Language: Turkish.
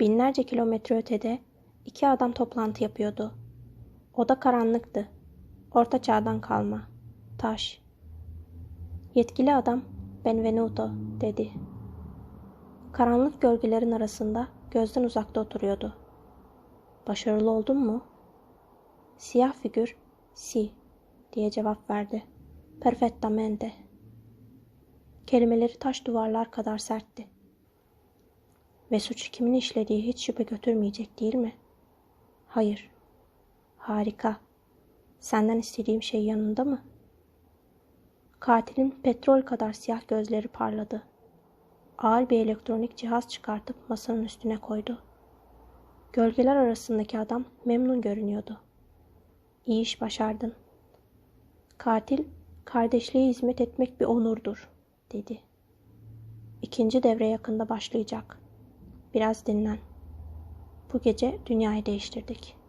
Binlerce kilometre ötede iki adam toplantı yapıyordu. Oda karanlıktı. Orta çağdan kalma. Taş. Yetkili adam Benvenuto dedi. Karanlık gölgelerin arasında gözden uzakta oturuyordu. Başarılı oldun mu? Siyah figür si diye cevap verdi. Perfettamente. Kelimeleri taş duvarlar kadar sertti. Ve suçu kimin işlediği hiç şüphe götürmeyecek değil mi? Hayır. Harika. Senden istediğim şey yanında mı? Katilin petrol kadar siyah gözleri parladı. Ağır bir elektronik cihaz çıkartıp masanın üstüne koydu. Gölgeler arasındaki adam memnun görünüyordu. İyi iş başardın. Katil, kardeşliğe hizmet etmek bir onurdur, dedi. İkinci devre yakında başlayacak. Biraz dinlen. Bu gece dünyayı değiştirdik.''